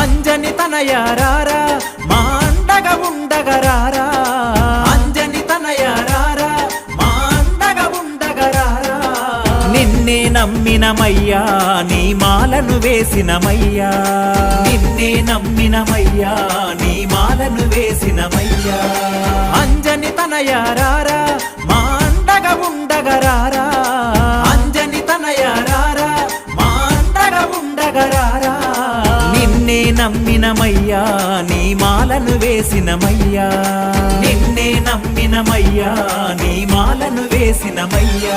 అంజని తనయారారా మా అండగా ఉండగరారా. అంజని తనయారారా మా అండగా ఉండగరారా. నిన్నే నమ్మినమయ్యా నీ మాలను వేసినమయ్యా. నిన్నే నమ్మినమయ్యా నీ మాలను వేసినమయ్యా. అంజని తనయారారా మా అండగా ఉండగరారా. అంజని తనయారారా మా అండగా ఉండగరారా. నిన్నే నమ్మినమయ్యా నీ మాలను వేసినమయ్యా. నిన్నే నమ్మినమయ్యా నీ మాలను వేసినమయ్యా.